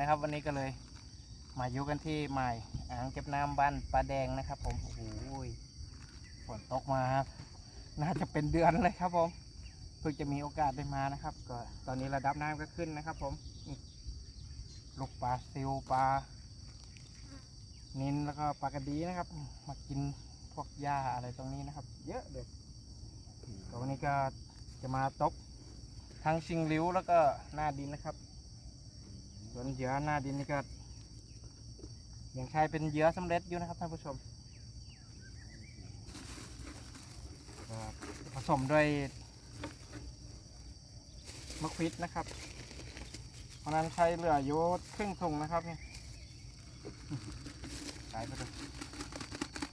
นะครับ วันนี้ก็เลยมาอยู่กันที่ใหม่อ่างเก็บน้ำบ้านปลาแดงนะครับ ผมโอ้โหฝนตกมาน่าจะเป็นเดือนเลยครับผมเพิ่งจะมีโอกาสได้มานะครับ ก็ตอนนี้ระดับน้ำก็ขึ้นนะครับ ผมลูกปลาซิวปลานินแล้วก็ปลากระดีนะครับ มากินพวกหญ้าอะไรตรงนี้นะครับ เยอะเลยก็วันนี้ก็จะมาตกทั้งชิงริ้วแล้วก็หน้าดินนะครับ ส่วนเหยื่อหน้าดินนี่ก็ยังใช้เป็นเหยื่อสำเร็จอยู่นะครับท่านผู้ชมผสมด้วยมะควิดนะครับ เพราะนั้นใช้เหลืออยู่ครึ่งถุงนะครับนี่ขายไปเลย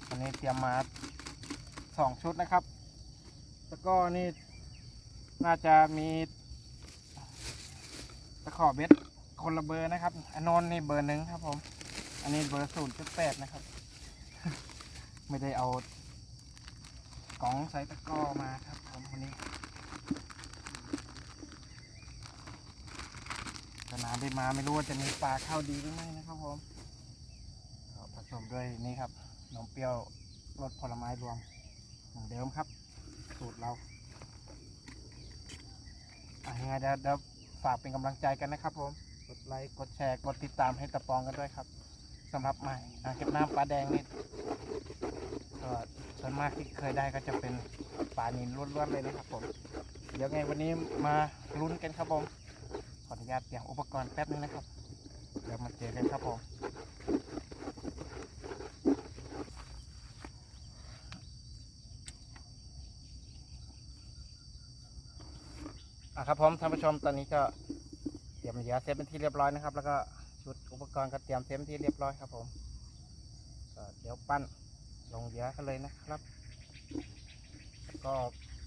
วันนี้เตรียมมาสองชุดนะครับ แล้วก็นี่น่าจะมีตะขอเบ็ด คนละเบอร์นะครับอันนนท์นี่เบอร์หนึ่งครับผม อันนี้เบอร์ศูนย์จุดแปดนะครับ ไม่ได้เอากล่องใส่ตะกร้อมาครับผมวันนี้สนามได้มาไม่รู้ว่าจะมีปลาเข้าดีหรือไม่นะครับผมผสมด้วยนี่ครับนมเปรี้ยวรสผลไม้รวมเหมือนเดิมครับ สูตรเราอะยังไงเดี๋ยวเดี๋ยวฝากเป็นกำลังใจกันนะครับผม กดไลค์ กดแชร์ กดติดตามให้ตะปองกันด้วยครับสำหรับใหม่อ่างเก็บน้ำปลาแดงนี่ก็ส่วนมากที่เคยได้ก็จะเป็นปลานินล้วนๆเลยนะครับผม เดี๋ยวไงวันนี้มาลุ้นกันครับผม ขออนุญาตเตรียมอุปกรณ์แป๊บนึงนะครับ เดี๋ยวมาเจอกันครับผมอะครับผมท่านผู้ชมตอนนี้ก็ รียมเหยื่อเซตเป็นที่เรียบร้อยนะครับ แล้วก็ชุดอุปกรณ์ก็เตรียมเซตเป็นที่เรียบร้อยครับผมก็เดี๋ยวปั้นลงเหยื่อกันเลยนะครับ ก็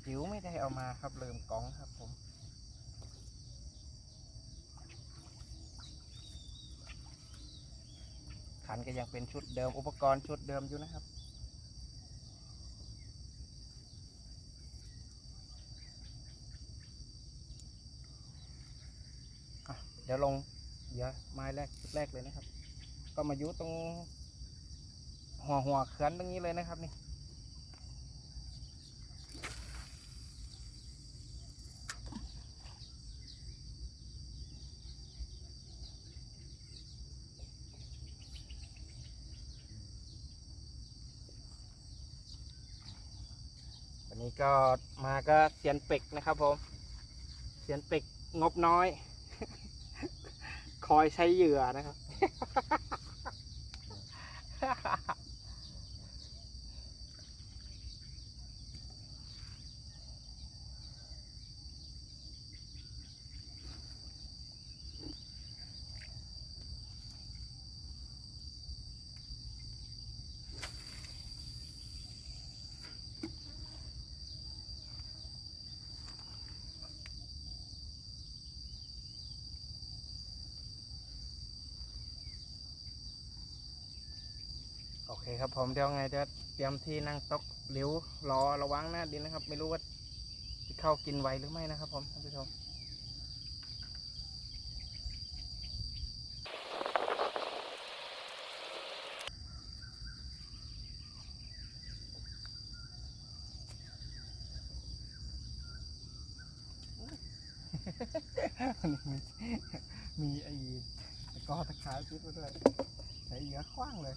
จิ๋วไม่ได้เอามาครับลืมกล่องครับผมขันก็ยังเป็นชุดเดิมอุปกรณ์ชุดเดิมอยู่นะครับ อะเดี๋ยวลงเหยื่อไม้แรกชุดแรกเลยนะครับ ก็มายู่ตรงหัวหัวเขือนตรงนี้เลยนะครับนี่วันนี้ก็มาก็เซียนเป็กนะครับผมเซียนเป็กงบน้อย อยใช้เหยื่อนะครับ โอเคครับผมเดี๋ยวไงเดี๋ยวเตรียมที่นั่งตกหลิวรอระวังหน้าดินนะครับ ไม่รู้ว่าจะเข้ากินไวหรือไม่นะครับผมท่านผู้ชมมีไอ้กอตะขายติดมาด้วยใส่เหยื่อคว้างเลย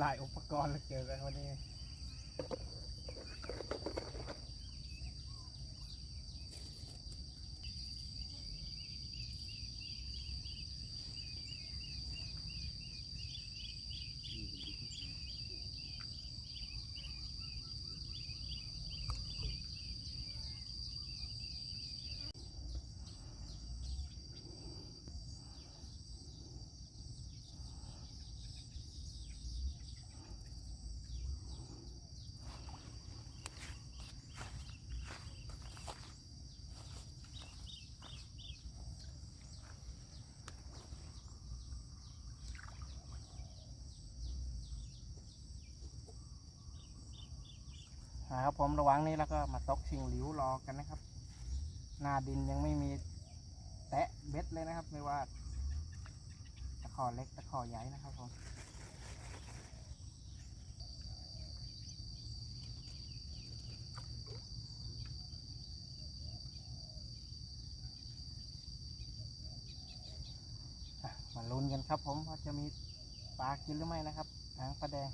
หลายอุปกรณ์เหลือเกินวันนี้ นะครับผมระวังนี้แล้วก็มาตกชิงหลิวรอกันนะครับ หน้าดินยังไม่มีแตะเบ็ดเลยนะครับ ไม่ว่าตะขอเล็กตะขอใหญ่นะครับผมมาลุ้นกันครับผมว่าจะมีปลากินหรือไม่นะครับหางปลาแดง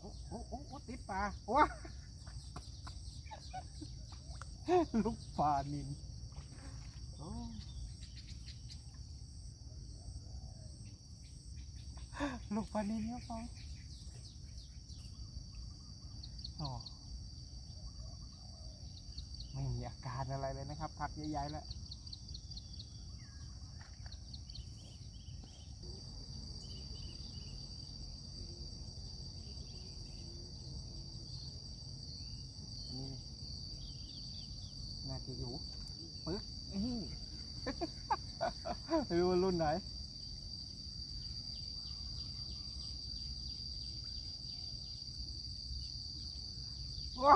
โอ้โอ้โอ้โอ้ ติดปลาว้าลูกปลานินลูกปลานินครับผมโอ้ไม่มีอาการอะไรเลยนะครับพักใหญ่ๆแล้ว นี่น่าจะอยู่ปึ๊กอื้อ ไม่รู้ว่ารุ่นไหน ว้า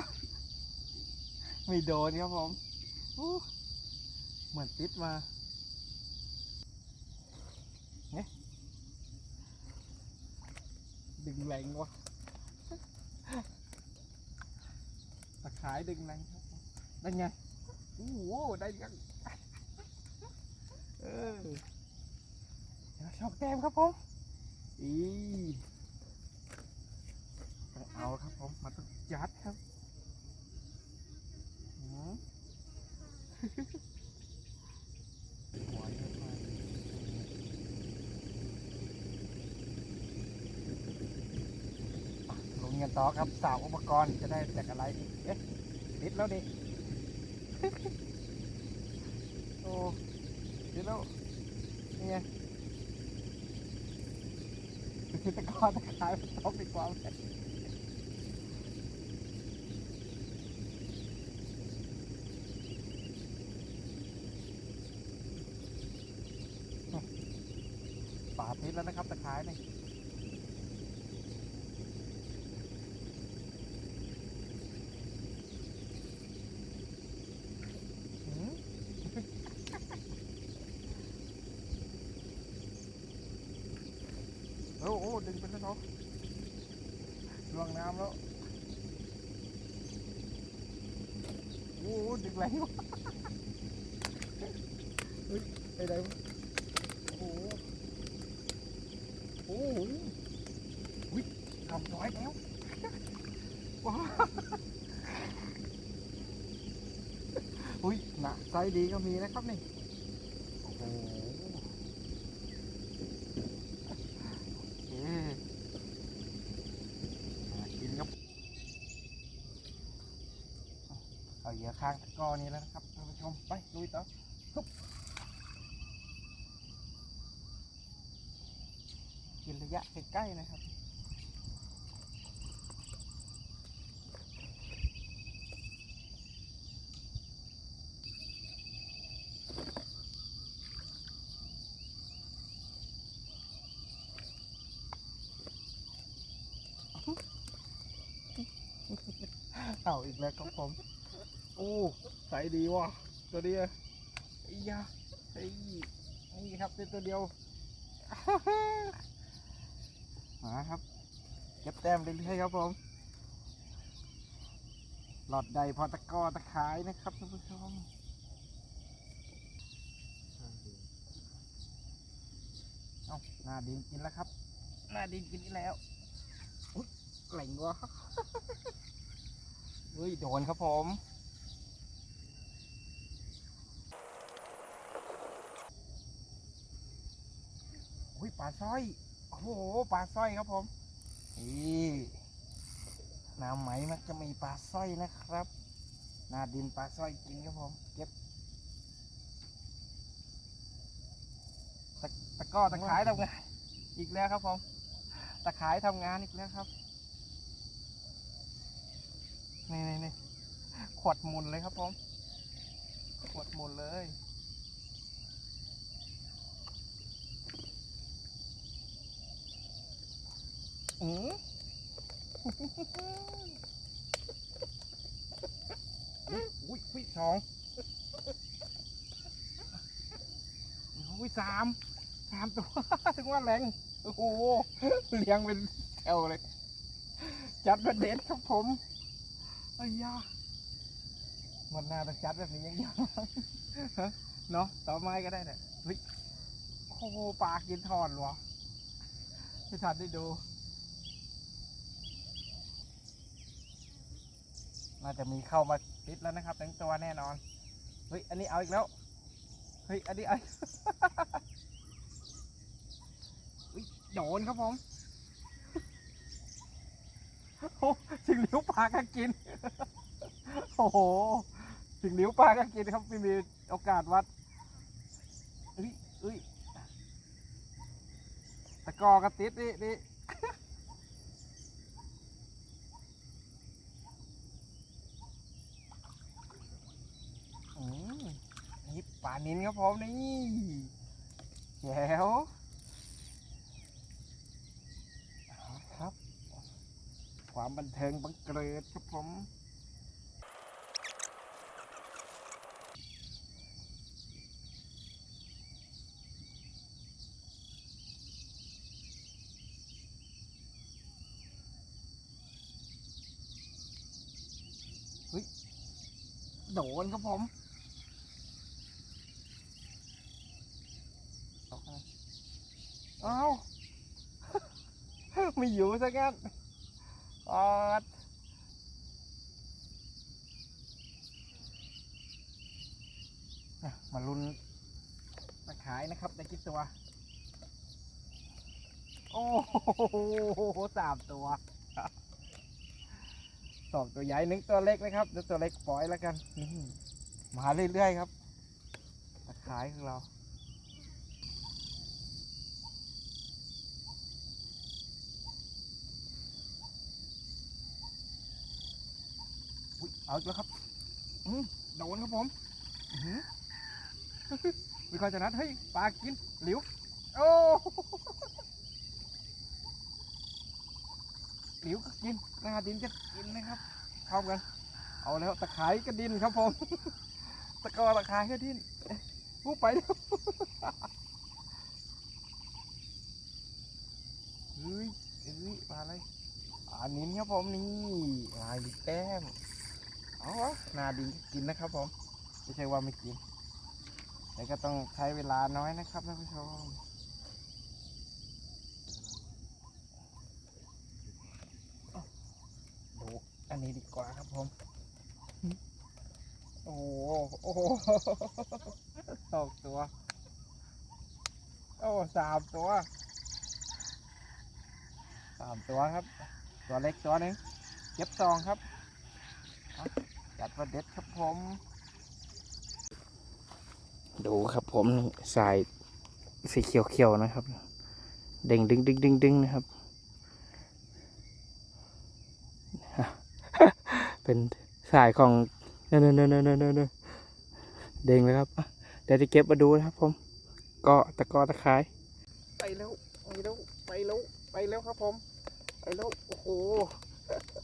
ไม่โดนครับผมเหมือนติดมาเนี่ยดึงแรงวะตะขายดึงแรงครับได้ไงโอ้โหได้ยัง เออเดี๋ยวชอกแต้มครับผมอีต้องเอาครับผมมาต้องยัดครับหืมหัวเยอะมากอะลุ้นกันต่อครับสาวอุปกรณ์จะได้จากอะไรอีกเอ๊ะติดแล้วดิ โอ้ ติดแล้วนี่ไงตะกอนตะขายมันตกดีกควาไหมป่าติดแล้วนะครับตะขายนี่หืม โอ้โหดึงไปแล้วเนาะลวงน้ำแล้ว โอ้โหดึงแรงวะเฮ้ยไปไหนวะโอ้โห โอ้โหอุ้ ยทำร้อยแล้วว้าวอุ้ยหนักไซดีก็มีนะครับนี่ โอ้โห โอเคมากินครับ เอาเหยื่อข้างตะกร้อนี้แล้วนะครับท่านผู้ชม ไปลุยต่อฮึบกินระยะใกล้ๆนะครับ เอาอีกแล้วครับผมโอ้ใสดีว่ะตัวเดียวไอ้ยาไอ้นี่ครับเป็นตัวเดียวมาครับเก็บแต้มเรื่อยๆครับผมหลอดใดพอตะกอตะขายนะครับท่านผู้ชมเอาหน้าดินกินแล้วครับ หน้าดินกินอีกแล้วอุ๊ยแหล่งวะ เฮ้ย โดนครับผม อุ้ยปลาสร้อย โอ้โห ปลาสร้อยครับผม นี่น้ำไหมมันจะมีปลาสร้อยนะครับ หน้าดินปลาสร้อยกินครับผม เก็บตะก้อตะขายทำงาน อีกแล้วครับผม ตะขายทำงานอีกแล้วครับ นี่นี่นี่ขวดหมุนเลยครับผมขวดหมุนเลยอืมอุ้ยอุ้ยสองอุ้ยสามสามตัวถึงว่าแรงโอ้โหเลี้ยงเป็นแถวเลย จัดเป็นเด็ดครับผม อ้ยามันน่าจะจัดแบบนี้ย่างเดียวเนาะต่อไม้ก็ได้เนี่ยเฮ้ยโอ้โหปลากินทอดหรอไม่ทันได้ดู น่าจะมีเข้ามาติดแล้วนะครับทั้งตัวแน่นอน เฮ้ย อันนี้เอาอีกแล้ว เฮ้ย อันนี้เอาเฮ้ยโดนครับผม โอ้สิงหลิวปลาก็กิน โอ้โหสิงหลิวปลาก็กินครับไม่มีโอกาสวัดเอ้ยเอ้ยตะกอก็ติดนี่นี่อืมนี่ปลานินครับผมนี่แจ๋วเอาครับ ความบันเทิงบังเกิดครับผม เฮ้ย โดนครับผมเอาไม่อยู่ซะงั้น ออดมาลุ้นมาขายนะครับได้กี่ตัว โอ้โหสามตัวสองตัวใหญ่หนึ่งตัวเล็กนะครับเดี๋ยวตัวเล็กปล่อยแล้วกัน มาเรื่อยๆครับตะขายของเรา เอาแล้วครับอืมโดนครับผมอื้อหือมีคนจะนัดเฮ้ยปลากินหลิวโอ้หลิวก็กินหน้าดินก็กินนะครับเข้ากัน เอาแล้วตะไคร้ก็ดินครับผมตะกอตะไคร้ก็ดินเอ๊ะผู้ไปแล้วเฮ้ยเฮ้ยปลาอะไรอันนี้ครับผมนี่ลายแต้ม อาวะนาดีกินนะครับผมไม่ใช่ว่าไม่กิน แต่ก็ต้องใช้เวลาน้อยนะครับท่านผู้ชมดูอันนี้ดีกว่าครับผม โอ้โหโอ้โหสองตัว โอ้สามตัวสามตัวครับ ตัวเล็กตัวนึงเก็บซองครับ จัดประเด็ดครับผม ดูครับผมนี่สายสีเขียวๆนะครับเด้งดึงดึงดึงดึงนะครับ เป็นสายของเนเนเนเนเนเนเนเด้งเลยครับอะเดี๋ยวจะเก็บมาดูนะครับผมเกาะตะกอตะไคร้ไปแล้วไปแล้วไปแล้วไปแล้วครับผมไปแล้วโอ้โหน่าจะ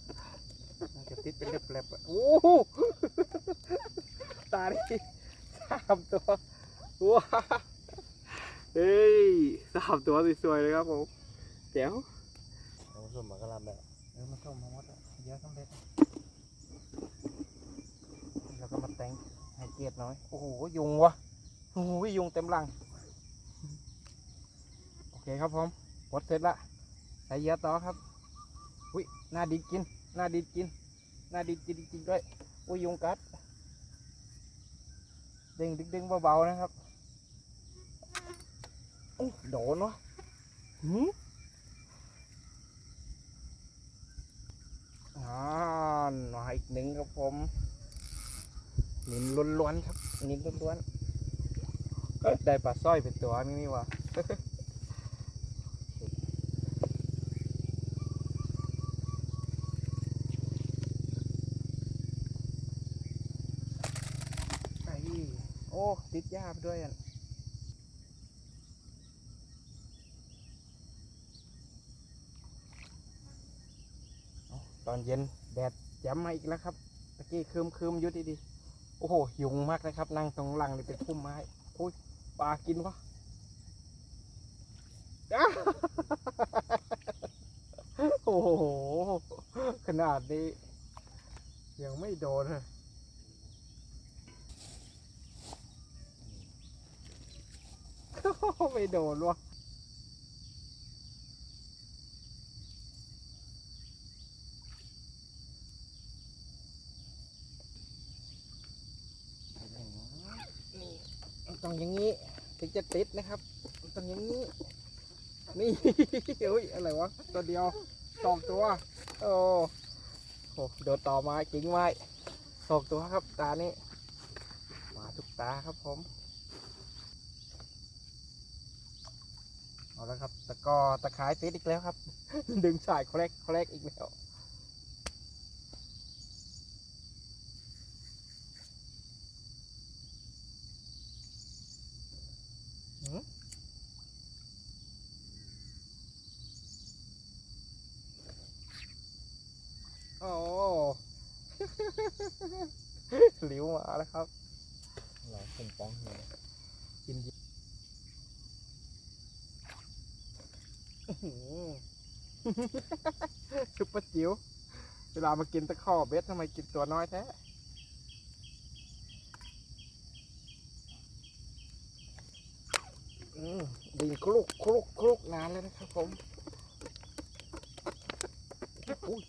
ติดเป็นเล็บๆอะโอ้โหตาดิสามตัวว้าเฮ้ยสามตัวสวยๆเลยครับผมเดี๋ยวเอาส่วนมากก็รับแล้วเออมาส่งมาหมดเยอะสำเร็จแล้วก็มาแต่งให้เกียรติหน้อย โอ้โห ยุงวะโอ้โหยุงเต็มรัง โอเคครับผมปลดเสร็จละใส่เยื่อต่อครับ อุ้ยหน้าดินกิน หน้าดินกิน หน้าดินกินจริงๆด้วยอุ้ยยุงกัดดึงดึงเบาๆนะครับอุ๊ยโดนวะหืมอ่ามาอีกหนึ่งครับผมนินล้วนๆครับนินล้วนๆเอ้ยได้ปลาสร้อยเป็นตัวนี่นี่วะ ไอ้โอ้ติดยาไปด้วยอะตอนเย็นแดดย้ำมาอีกแล้วครับตะกี้คืมคืมยู่ดีๆโอ้โหยุงมากเลยครับ นั่งตรงหลังเลยเป็นพุ่มไม้อุ้ยปลากินวะโอ้โห ขนาดนี้ ยังไม่โดนเลย ไม่โดนวะนี่ต้องอย่างนี้ถึงจะติดนะครับต้องอย่างนี้ นี่เฮ้ยอะไรวะตัวเดียวสองตัว โอ้โหโดนต่อไม้กิ่งไม้สองตัวครับตานี้ มาทุกตาครับผม เอา แล้วครับตะกอตะขายติดอีกแล้วครับ ดึงสายแคลกแคลกอีกแล้ว หืมโอ้ หลิวมาแล้วครับ หลอผมป้องเลย กินเยอะ อื้อหือซุปเปอร์จิ๋ว เวลามากินตะข้อเบ็ดทำไมกินตัวน้อยแท้อืมดินคลุกคลุกคลุกนานแล้วนะครับผมอุ้ย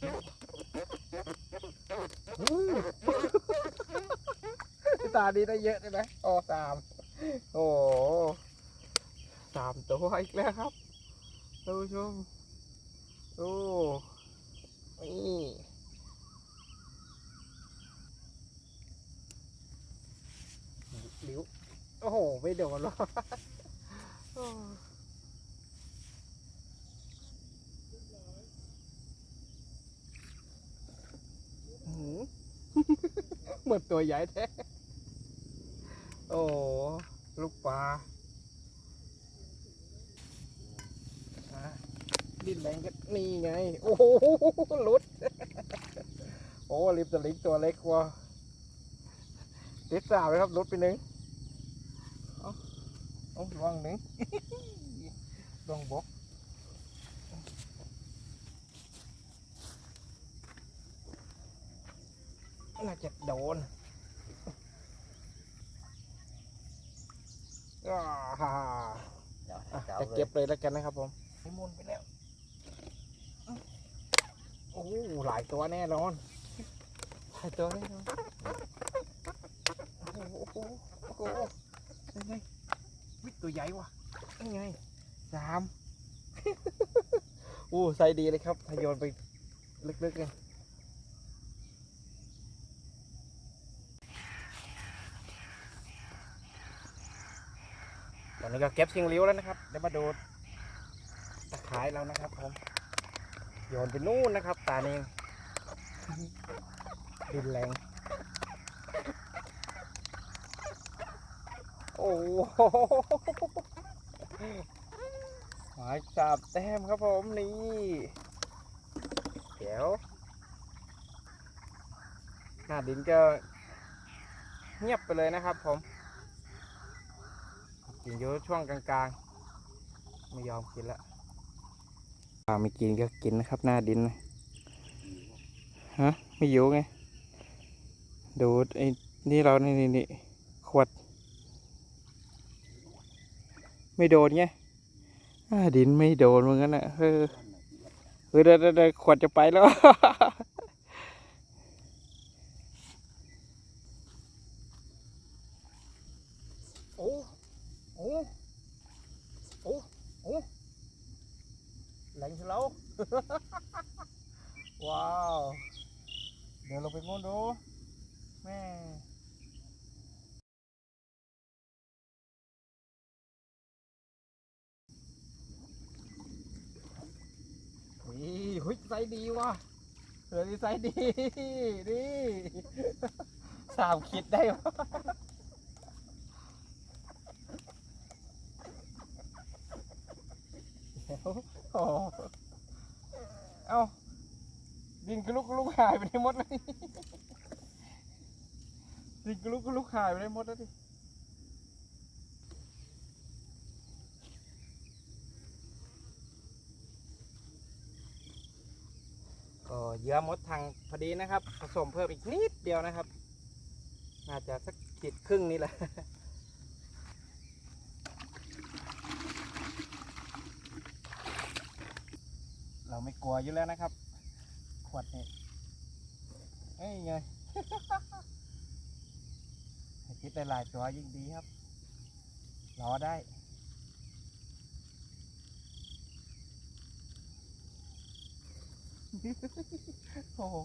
อืมตาดีได้เยอะเลยนะโอ้สาม โอ้สามตัวอีกแล้วครับ ท่านผู้ชมโอ้นี่ลิวโอ้โห ไม่โดนหรอกโอ้อื้อหือเหมือนตัวใหญ่แท้ โอ้ ลูกปลาอะ ดิ้นแรงก็นี่ไง โอ้โหหลุด โอ้ริบสลิงตัวเล็กกว่าติดสาวเลยครับหลุดไปหนึ่งเอาเอาลวงหนึ่งลวงบกน่าจะโดนอ่าฮ่าเดี๋ยวให้อะเจ้าจะเลเก็ยบเลยแล้วกันนะครับผมให้มุนไปแล้ว โอ้โหหลายตัวแน่นอนหลายตัวแน่นอนโอ้โหโอ้โหโอ้โหยังไงวิตัวใหญ่ว่ะยังไงสามโอ้ใส่ดีเลยครับทโยนไปลึกๆเลยตอนนี้ก็เก็บชิงริ้วแล้วนะครับ เดี๋ยวมาดูตะขายเรานะครับผม โยนไปนู่นนะครับตาเนี้ดินแรง โอ้โหหมายสาบแต้มครับผมนี่เดี๋ยวหน้าดินก็เงียบไปเลยนะครับผมกินอยู่ช่วงกลางๆ ไม่ยอมกินละ ปลาไม่กินก็กินนะครับ หน้าดินนะฮะไม่อยู่ไงดูดไอ้นี่เรานี่นี่นี่ขวด ไม่โดนไงอ่าดินไม่โดนเหมือนกันนะเออเออเดี๋ยเดี๋ยวเดี๋ยวขวดจะไปแล้ว โอ้โอ้โอ้โอ้แหลงเฉลา ว้าว เดี๋ยวเราไปงนดู แม่ นี่หุ้ยไซส์ดีว่ะ เสือนี่ไซส์ดีนี่สามคิดได้วะเดี๋ยวโอ้เอ้าดินกลุกลุกหายไปได้หมดเลยดินกลุกลุกหายไปได้หมดแล้วดิ ลือมดทางพอดีนะครับ ผสมเพิ่มอีกนิดเดียวนะครับ น่าจะสักขีดครึ่งนี่แหละเราไม่กลัวอยู่แล้วนะครับ ขวดนี่เอ้ยไงคิดได้หลายตัวยิ่งดีครับ รอได้ โอ้โห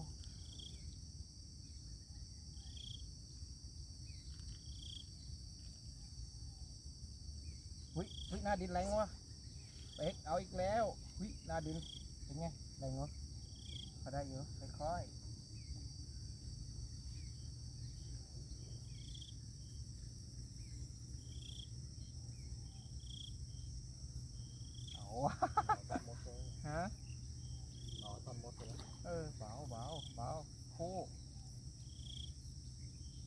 วิวิหน้าดินแรงวะเป๊กเอาอีกแล้ววิหน้าดินเป็นไงแรงวะพอได้อยู่ค่อยๆเอาวะ ตัดหมดเลย ฮะ อ๋อตัดหมดเลย เออเบาเบาเบาโค้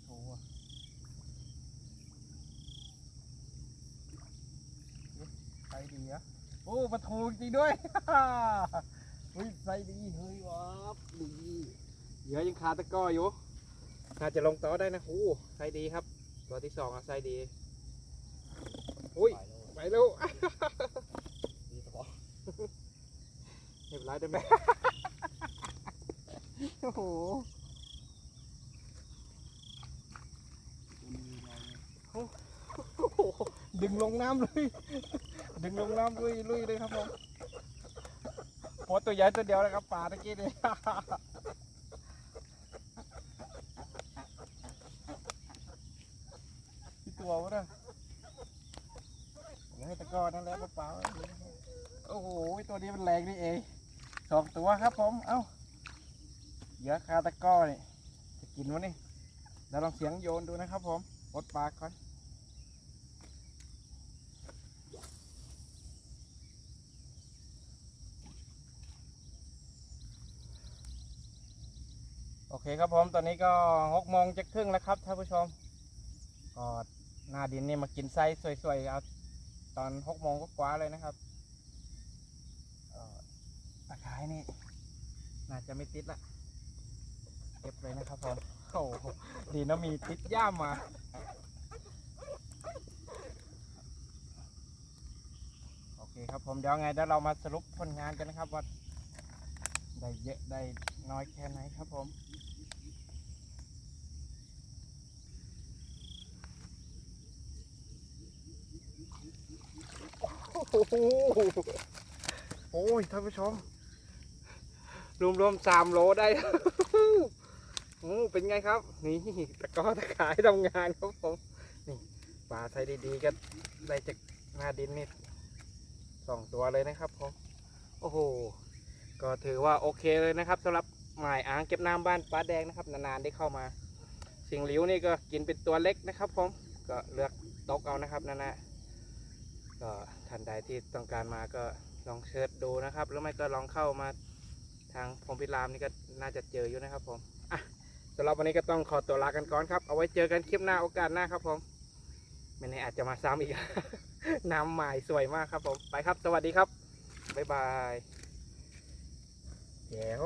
โถอะเอ๊ะใจดี อะโอ้ปลาทูจริงด้วย เฮ้ยใจดีเฮ้ยว้าวดีเหลือยังคาตะกร้ออยู่น่าจะลงต่อได้นะโอ้ใจดีครับตัวที่สองอะใจดีอุ้ยไปแล้วเร็วดีเฉพาะเรียบร้อยได้ไหมโอ้โหดึงลงน้ำเลย ดึงลงน้ำลุยลุยเลยครับผมโพตัวใหญ่ตัวเดียวนะครับป่าตะกี้นี่พี่ตัววะนะอย่าให้ตะก้อนั่นแหละเปล่าโอ้โหตัวนี้มันแรงนี่เองสองตัวครับผม เอ้าเหยื่อคาตะก้อนี่จะกินวะนี่เดี๋ยวลองเสียงโยนดูนะครับผมปลดปากก่อน โอเคครับผมตอนนี้ก็หกโมงจะครึ่งแล้วครับท่านผู้ชมก็หน้าดินนี่มากินไส้สวยๆเอาตอนหกโมงก็กว่าเลยนะครับอ่อตะไคร้นี่ น่าจะไม่ติดละเก็บเลยนะครับผมโอ้โหดีนะมีติดย่ามมาโอเคครับผมเดี๋ยวไงเดี๋ยวเรามาสรุปผลงานกันนะครับว่า ได้เยอะได้น้อยแค่ไหนครับผมโอ้โหโอ้ยท่านผู้ชม รวมๆสามโลได้โอ้เป็นไงครับ นี่ตะก้อตะขายทำงานครับผมนี่ปลาใส่ดีๆก็ได้จากหน้าดินนี่สองตัวเลยนะครับผม โอ้โห ก็ถือว่าโอเคเลยนะครับสำหรับหมายอ่างเก็บน้ำบ้านป้าแดงนะครับ นานๆได้เข้ามา สิงหลิวนี่ก็กินเป็นตัวเล็กนะครับผมก็เลือกตกเอานะครับนั่นนะก็ท่านใดที่ต้องการมาก็ลองเชิญดูนะครับหรือไม่ก็ลองเข้ามาทางพรมพิรามนี่ก็น่าจะเจออยู่นะครับผมอะสำหรับวันนี้ก็ต้องขอตัวลากันก่อนครับ เอาไว้เจอกันคลิปหน้าโอกาสหน้าครับผมไม่แน่อาจจะมาซ้ำอีก น้ำใหม่สวยมากครับผม ไปครับ สวัสดีครับ บ๊ายบาย เดี๋ยว